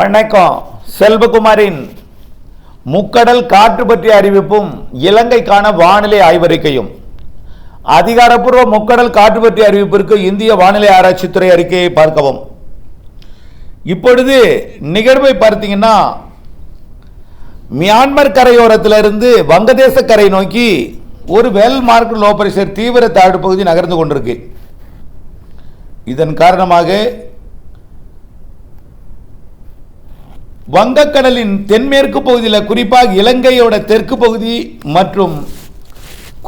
வணக்கம். செல்வகுமாரின் முக்கடல் காற்று பற்றிய அறிவிப்பும் இலங்கைக்கான வானிலை ஆய்வறிக்கையும். அதிகாரப்பூர்வ முக்கடல் காற்று பற்றிய அறிவிப்பிற்கு இந்திய வானிலை ஆராய்ச்சித்துறை அறிக்கையை பார்க்கவும். இப்பொழுது நிகழ்வை பார்த்தீங்கன்னா மியான்மர் கரையோரத்திலிருந்து வங்கதேச கரை நோக்கி ஒரு வெல் மார்க் லோ பிரஷர் தீவிர தாழ்வு பகுதி நகர்ந்து கொண்டிருக்கு. இதன் காரணமாக வங்கக்கடலின் தென்மேற்கு பகுதியில் குறிப்பாக இலங்கையோட தெற்கு பகுதி மற்றும்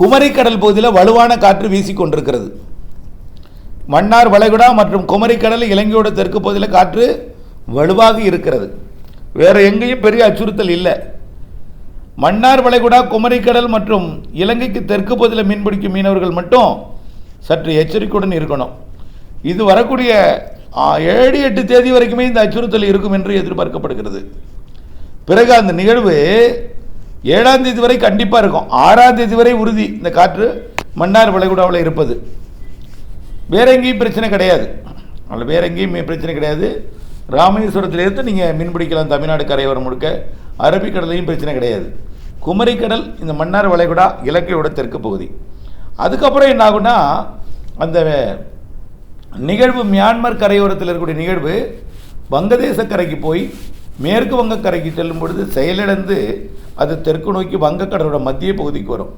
குமரிக்கடல் பகுதியில் வலுவான காற்று வீசிக்கொண்டிருக்கிறது மன்னார் வளைகுடா மற்றும் குமரிக்கடல் இலங்கையோட தெற்கு பகுதியில் காற்று வலுவாக இருக்கிறது. வேறு எங்கேயும் பெரிய அச்சுறுத்தல் இல்லை. மன்னார் வளைகுடா குமரிக்கடல் மற்றும் இலங்கைக்கு தெற்கு பகுதியில் மீன்பிடிக்கும் மீனவர்கள் மட்டும் சற்று எச்சரிக்கையுடன் இருக்கணும். இது வரக்கூடிய ஏழு எட்டு தேதி வரைக்குமே இந்த அச்சுறுத்தல் இருக்கும் என்று எதிர்பார்க்கப்படுகிறது. பிறகு அந்த நிகழ்வு ஏழாம் தேதி வரை கண்டிப்பாக இருக்கும். ஆறாம் தேதி வரை உறுதி. இந்த காற்று மன்னார் வளைகுடாவில் இருப்பது. வேற எங்கேயும் பிரச்சனை கிடையாது. அதில் வேற எங்கேயும் பிரச்சனை கிடையாது. ராமேஸ்வரத்தில் இருந்து நீங்கள் மீன் பிடிக்கலாம் தமிழ்நாடு கரையோரம் முழுக்க. அரபிக்கடலையும் பிரச்சனை கிடையாது. குமரிக்கடல் இந்த மன்னார் வளைகுடா இலக்கையோட தெற்கு பகுதி. அதுக்கப்புறம் என்ன ஆகுன்னா அந்த நிகழ்வு மியான்மர் கரையோரத்தில் இருக்கக்கூடிய நிகழ்வு வங்கதேச கரைக்கு போய் மேற்கு வங்கக்கரைக்கு செல்லும் பொழுது செயலிழந்து அது தெற்கு நோக்கி வங்கக்கடலோட மத்திய பகுதிக்கு வரும்.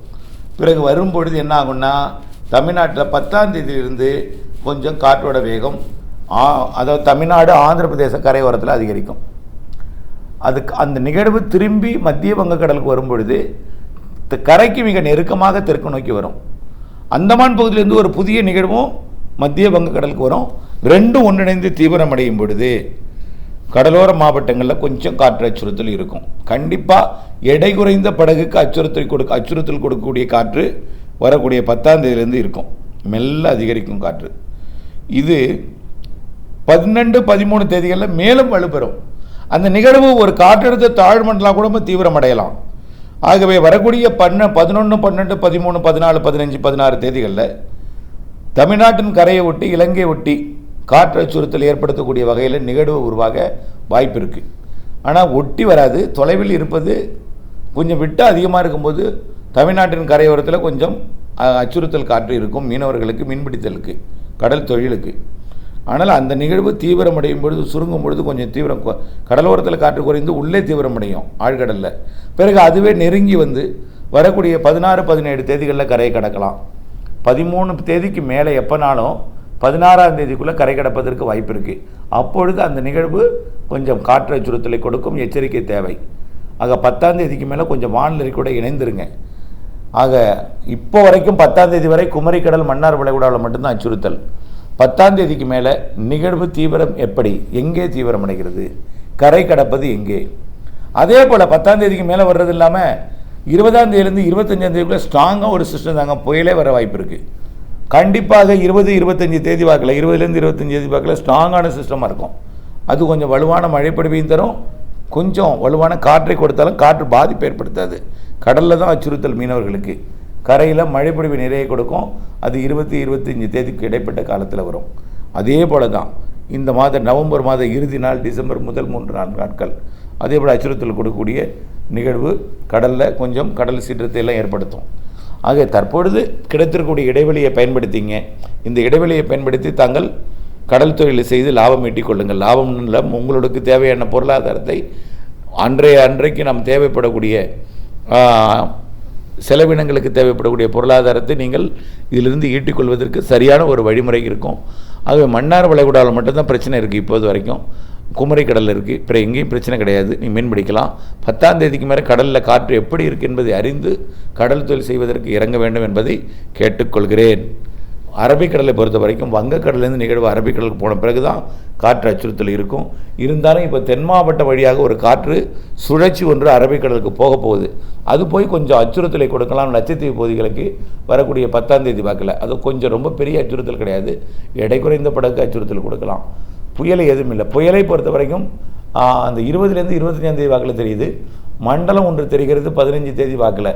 பிறகு வரும் பொழுது என்ன ஆகும்னா தமிழ்நாட்டில் பத்தாம் தேதியிலிருந்து கொஞ்சம் காற்றோட வேகம் ஆ- அதாவது தமிழ்நாடு ஆந்திர பிரதேச கரையோரத்தில் அதிகரிக்கும். அதுக்கு அந்த நிகழ்வு திரும்பி மத்திய வங்கக்கடலுக்கு வரும்பொழுது த- கரைக்கு மிக நெருக்கமாக தெற்கு நோக்கி வரும். அந்தமான் பகுதியிலேருந்து ஒரு புதிய நிகழ்வும் மத்திய வங்கக்கடலுக்கு வரும். ரெண்டும் ஒன்றிணைந்து தீவிரமடையும் பொழுது கடலோர மாவட்டங்களில் கொஞ்சம் காற்று அச்சுறுத்தல் இருக்கும். கண்டிப்பாக எடை குறைந்த படகுக்கு அச்சுறுத்தல் கொடுக்க அச்சுறுத்தல் கொடுக்கக்கூடிய காற்று வரக்கூடிய பத்தாம் தேதியிலேருந்து இருக்கும். மெல்ல அதிகரிக்கும் காற்று. இது பன்னெண்டு பதிமூணு தேதிகளில் மேலும் வலுப்பெறும். அந்த நிகழ்வு ஒரு காற்றழுத்த தாழ்மண்டலம் கூட தீவிரமடையலாம் ஆகவே வரக்கூடிய பன்ன பதினொன்று பன்னெண்டு பதிமூணு பதினாலு பதினஞ்சு பதினாறு தேதிகளில் தமிழ்நாட்டின் கரையை ஒட்டி இலங்கையை ஒட்டி காற்று அச்சுறுத்தல் ஏற்படுத்தக்கூடிய வகையில் நிகழ்வு உருவாக வாய்ப்பு இருக்குது ஆனால் ஒட்டி வராது. தொலைவில் இருப்பது கொஞ்சம் விட்டு அதிகமாக இருக்கும்போது தமிழ்நாட்டின் கரையோரத்தில் கொஞ்சம் அச்சுறுத்தல் காற்று இருக்கும். மீனவர்களுக்கு மீன்பிடித்தலுக்கு கடல் தொழிலுக்கு. ஆனால் அந்த நிகழ்வு தீவிரமடையும் பொழுது சுருங்கும் பொழுது கொஞ்சம் தீவிரம் கடலோரத்தில் காற்று குறைந்து உள்ளே தீவிரமடையும் ஆழ்கடலில். பிறகு அதுவே நெருங்கி வந்து வரக்கூடிய பதினாறு பதினேழு தேதிகளில் கரையை கடக்கலாம். பதிமூணு தேதிக்கு மேலே எப்போனாலும் பதினாறாம் தேதிக்குள்ளே கரை கடப்பதற்கு வாய்ப்பு இருக்குது அப்பொழுது அந்த நிகழ்வு கொஞ்சம் காற்று அச்சுறுத்தலை கொடுக்கும் எச்சரிக்கை தேவை. ஆக பத்தாம் தேதிக்கு மேலே கொஞ்சம் வானிலை கூட இணைந்துருங்க. ஆக இப்போ வரைக்கும் பத்தாம் தேதி வரை குமரிக்கடல் மன்னார் வளைகுடாவில் மட்டும்தான் அச்சுறுத்தல். பத்தாம் தேதிக்கு மேலே நிகழ்வு தீவிரம் எப்படி? எங்கே தீவிரம் அடைகிறது கரை கடப்பது எங்கே? அதே போல் பத்தாம் தேதிக்கு மேலே வர்றது இல்லாமல் இருபதாம் தேதியிலேருந்து இருபத்தஞ்சாம் தேதிக்குள்ளே ஸ்ட்ராங்காக ஒரு சிஸ்டம் தாங்க. புயலே வர வாய்ப்பு இருக்குது கண்டிப்பாக இருபது இருபத்தஞ்சி தேதி வாக்கில் இருபதுலேருந்து இருபத்தஞ்சி தேதி வாக்கில் ஸ்ட்ராங்கான சிஸ்டமாக இருக்கும். அது கொஞ்சம் வலுவான மழைப்பொழிவையும் தரும். கொஞ்சம் வலுவான காற்றை கொடுத்தாலும் காற்று பாதிப்பு ஏற்படுத்தாது. கடலில் தான் அச்சுறுத்தல் மீனவர்களுக்கு. கரையில் மழைப்பொழிவு நிறைய கொடுக்கும். அது இருபத்தி இருபத்தஞ்சி தேதிக்கு இடைப்பட்ட காலத்தில் வரும். அதே போல தான் இந்த மாத நவம்பர் மாத இறுதி நாள் டிசம்பர் முதல் மூன்று நான்கு நாட்கள். அதே போல் அச்சுறுத்தல் கொடுக்கக்கூடிய நிகழ்வு கடலில் கொஞ்சம் கடல் சீற்றத்தை எல்லாம் ஏற்படுத்தும். ஆக தற்பொழுது கிடைத்திருக்கக்கூடிய இடைவெளியை பயன்படுத்திங்க. இந்த இடைவெளியை பயன்படுத்தி தாங்கள் கடல் தொழிலை செய்து லாபம் ஈட்டிக் கொள்ளுங்கள். லாபம் இல்லை உங்களுக்கு தேவையான பொருளாதாரத்தை அன்றைய அன்றைக்கு நாம் தேவைப்படக்கூடிய செலவினங்களுக்கு தேவைப்படக்கூடிய பொருளாதாரத்தை நீங்கள் இதிலிருந்து ஈட்டிக்கொள்வதற்கு சரியான ஒரு வழிமுறை இருக்கும். ஆகவே மன்னார் வளைகுடாவில் மட்டும்தான் பிரச்சனை இருக்குது இப்போது வரைக்கும். குமரி கடலில் இருக்குது பிற எங்கேயும் பிரச்சனை கிடையாது. நீ மீன் பிடிக்கலாம். பத்தாம் தேதிக்கு மேலே கடலில் காற்று எப்படி இருக்குது என்பதை அறிந்து கடல் தொழில் செய்வதற்கு இறங்க வேண்டும் என்பதை கேட்டுக்கொள்கிறேன். அரபிக்கடலை பொறுத்த வரைக்கும் வங்கக்கடலேருந்து நிகழ்வு அரபிக்கடலுக்கு போன பிறகு தான் காற்று அச்சுறுத்தல் இருக்கும். இருந்தாலும் இப்போ தென் மாவட்ட வழியாக ஒரு காற்று சுழற்சி ஒன்று அரபிக்கடலுக்கு போக போகுது. அது போய் கொஞ்சம் அச்சுறுத்தலை கொடுக்கலாம். லட்சத்தீவு பகுதிகளுக்கு வரக்கூடிய பத்தாம் தேதி வாக்கில். அது கொஞ்சம் ரொம்ப பெரிய அச்சுறுத்தல் கிடையாது. எடை குறைந்த படகு அச்சுறுத்தல் கொடுக்கலாம். புயலை எதுவும் இல்லை. புயலை பொறுத்த வரைக்கும் அந்த இருபதுலேருந்து இருபத்தஞ்சாம் தேதி வாக்கில் தெரியுது. மண்டலம் ஒன்று தெரிகிறது பதினஞ்சு தேதி வாக்கில்.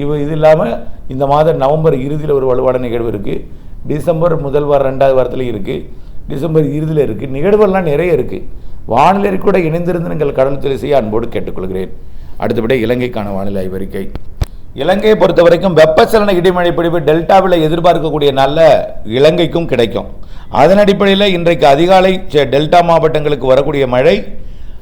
இவ இது இல்லாமல் இந்த மாதம் நவம்பர் இறுதியில் ஒரு வலுவான நிகழ்வு இருக்குது டிசம்பர் முதல் வாரம் ரெண்டாவது வாரத்துலையும் இருக்குது டிசம்பர் இறுதியில் இருக்குது நிகழ்வுகள்லாம் நிறைய இருக்குது வானிலை கூட இணைந்திருந்து நீங்கள் கடல் தொழில் செய்ய அன்போடு கேட்டுக்கொள்கிறேன். அடுத்தபடி இலங்கைக்கான வானிலை ஆய்வறிக்கை. இலங்கையை பொறுத்த வரைக்கும் வெப்பச்சலன இடிமழை பிடிவு டெல்டாவில் எதிர்பார்க்கக்கூடிய நல்ல இலங்கைக்கும் கிடைக்கும். அதன் அடிப்படையில் இன்றைக்கு அதிகாலை செ- டெல்டா மாவட்டங்களுக்கு வரக்கூடிய மழை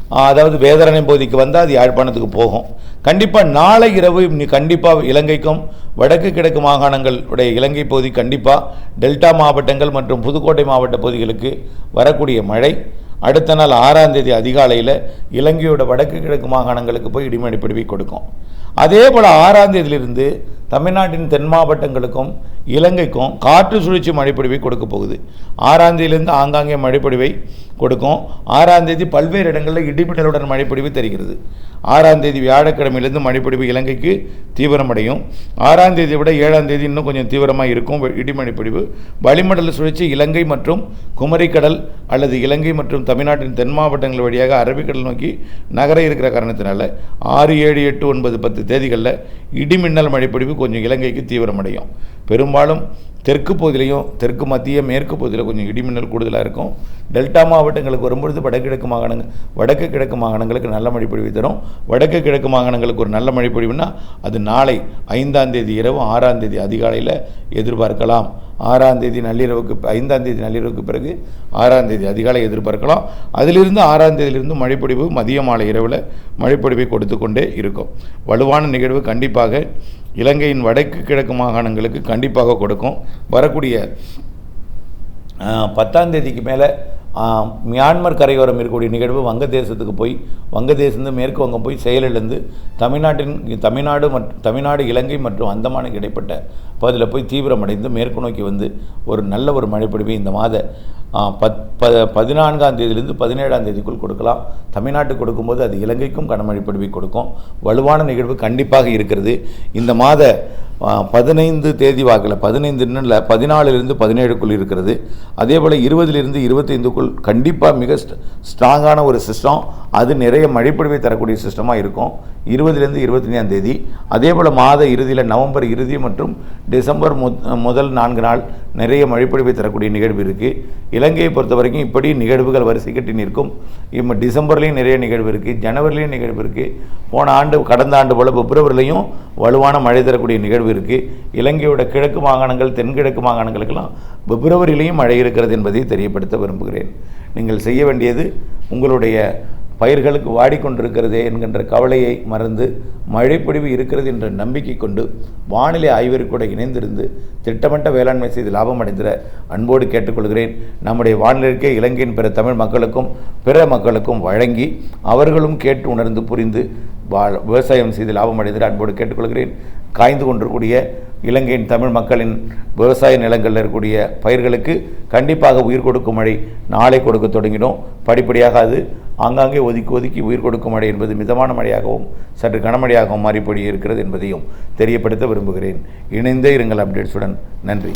அதாவது வேதரணை பகுதிக்கு வந்தால் அது யாழ்ப்பாணத்துக்கு போகும். கண்டிப்பாக நாளை இரவு கண்டிப்பாக இலங்கைக்கும் வடக்கு கிழக்கு மாகாணங்கள் உடைய இலங்கை பகுதி கண்டிப்பாக டெல்டா மாவட்டங்கள் மற்றும் புதுக்கோட்டை மாவட்ட பகுதிகளுக்கு வரக்கூடிய மழை. அடுத்த நாள் ஆறாம் தேதி அதிகாலையில் இலங்கையோட வடக்கு கிழக்கு மாகாணங்களுக்கு போய் இடிமடிப்பிடிவை கொடுக்கும். அதே போல் ஆறாம் தேதியிலிருந்து தமிழ்நாட்டின் தென் மாவட்டங்களுக்கும் இலங்கைக்கும் காற்று சுழற்சி மழைப்பொழிவை கொடுக்க போகுது. ஆறாந்தேதியிலிருந்து ஆங்காங்கே மழைப்பொழிவை கொடுக்கும். ஆறாந்தேதி பல்வேறு இடங்களில் இடிமின்னலுடன் மழைப்பொழிவு தெரிகிறது. ஆறாந்தேதி வியாழக்கிழமையிலேருந்து மழைப்பொழிவு இலங்கைக்கு தீவிரமடையும். ஆறாந்தேதி விட ஏழாந்தேதி இன்னும் கொஞ்சம் தீவிரமாக இருக்கும் இடிமழைப்பொழிவு. வளிமண்டல சுழற்சி இலங்கை மற்றும் குமரிக்கடல் அல்லது இலங்கை மற்றும் தமிழ்நாட்டின் தென் மாவட்டங்கள் வழியாக அரபிக்கடல் நோக்கி நகர இருக்கிற காரணத்தினால ஆறு ஏழு எட்டு ஒன்பது பத்து தேதிகளில் இடிமின்னல் மழைப்பொழிவு கொஞ்சம் இலங்கைக்கு தீவிரமடையும். பெரும்பாலும் தெற்கு பகுதியிலையும் தெற்கு மத்திய மேற்கு பகுதியில் கொஞ்சம் இடிமின்னல் கூடுதலாக இருக்கும். டெல்டா மாவட்டங்களுக்கு வரும்பொழுது வடகிழக்கு மாகாணங்கள் வடக்கு கிழக்கு மாகாணங்களுக்கு நல்ல மழைப்பொழிவு தரும். வடக்கு கிழக்கு மாகாணங்களுக்கு ஒரு நல்ல மழைப்பொழிவுனா அது நாளை ஐந்தாம் தேதி இரவு ஆறாம் தேதி அதிகாலையில் எதிர்பார்க்கலாம். ஆறாம் தேதி நள்ளிரவுக்கு ஐந்தாம் தேதி நள்ளிரவுக்கு பிறகு ஆறாம் தேதி அதிகாலை எதிர்பார்க்கலாம். அதிலிருந்து ஆறாம் தேதியிலிருந்து மழைப்பொழிவு மதிய மாலை இரவில் மழைப்பொழிவை கொடுத்து கொண்டே இருக்கும். வலுவான நிகழ்வு கண்டிப்பாக இலங்கையின் வடக்கு கிழக்கு மாகாணங்களுக்கு கண்டிப்பாக கொடுக்கும். வரக்கூடிய பத்தாம் தேதிக்கு மேலே மியான்மர் கரையோரம் இருக்கக்கூடிய நிகழ்வு வங்கதேசத்துக்கு போய் வங்கதேசந்து மேற்கு வங்கம் போய் செயலிழந்து தமிழ்நாட்டின் தமிழ்நாடு மற்றும் தமிழ்நாடு இலங்கை மற்றும் அந்தமானுக்கு இடைப்பட்ட பகுதியில் போய் தீவிரமடைந்து மேற்கு நோக்கி வந்து ஒரு நல்ல ஒரு மழைப்பொழிவை இந்த மாத பத் ப பதினான்காம் தேதியிலிருந்து பதினேழாம் தேதிக்குள் கொடுக்கலாம். தமிழ்நாட்டுக்கு கொடுக்கும்போது அது இலங்கைக்கும் கனமழைப்பொழிவை கொடுக்கும். வலுவான நிகழ்வு கண்டிப்பாக இருக்கிறது. இந்த மாத பதினைந்து தேதி வாக்கில் பதினைந்து இல்லை பதினாலிருந்து பதினேழுக்குள் இருக்கிறது. அதே போல் இருபதிலிருந்து இருபத்தைந்துக்குள் கண்டிப்பாக மிக ஸ்ட்ராங்கான ஒரு சிஸ்டம். அது நிறைய மழைப்பொழிவை தரக்கூடிய சிஸ்டமாக இருக்கும். இருபதுலேருந்து இருபத்தஞ்சாம் தேதி. அதே போல் மாத இறுதியில் நவம்பர் இறுதி மற்றும் டிசம்பர் முத்- முதல் நான்கு நாள் நிறைய மழைப்பொழிவை தரக்கூடிய நிகழ்வு இருக்குது இலங்கையை பொறுத்த வரைக்கும் இப்படி நிகழ்வுகள் வரிசை கட்டி நிற்கும். இப்போ டிசம்பர்லேயும் நிறைய நிகழ்வு இருக்குது ஜனவரிலையும் நிகழ்வு இருக்குது போன ஆண்டு கடந்த ஆண்டு போல் பிப்ரவரிலையும் வலுவான மழை தரக்கூடிய நிகழ்வு இருக்குது இலங்கையோட கிழக்கு மாகாணங்கள் தென்கிழக்கு மாகாணங்களுக்கெல்லாம் பிப்ரவரியிலையும் மழை இருக்கிறது என்பதை தெரியப்படுத்த விரும்புகிறேன். நீங்கள் செய்ய வேண்டியது உங்களுடைய பயிர்களுக்கு வாடிக்கொண்டிருக்கிறதே என்கின்ற கவலையை மறந்து மழைப்பொழிவு இருக்கிறது என்ற நம்பிக்கை கொண்டு வானிலை ஆய்வருக்கு இணைந்திருந்து திட்டமிட்ட வேளாண்மை செய்து லாபம் அடைந்திட அன்போடு கேட்டுக்கொள்கிறேன். நம்முடைய வானிலைக்கே இலங்கையின் பிற தமிழ் மக்களுக்கும் பிற மக்களுக்கும் வழங்கி அவர்களும் கேட்டு உணர்ந்து புரிந்து வா- விவசாயம் செய்து லாபம் அடைந்திட அன்போடு கேட்டுக்கொள்கிறேன். காய்ந்து கொண்டிருக்கூடிய இலங்கையின் தமிழ் மக்களின் விவசாய நிலங்களில் இருக்கக்கூடிய பயிர்களுக்கு கண்டிப்பாக உயிர் கொடுக்கும் மழை நாளை கொடுக்க தொடங்கினோம். படிப்படியாக அது ஆங்காங்கே ஒதுக்கி ஒதுக்கி உயிர் கொடுக்கும் மழை என்பது மிதமான மழையாகவும் சற்று கனமழையாகவும் மாறிப்படி இருக்கிறது என்பதையும் தெரியப்படுத்த விரும்புகிறேன். இணைந்தே இருங்கள் அப்டேட்ஸுடன் நன்றி.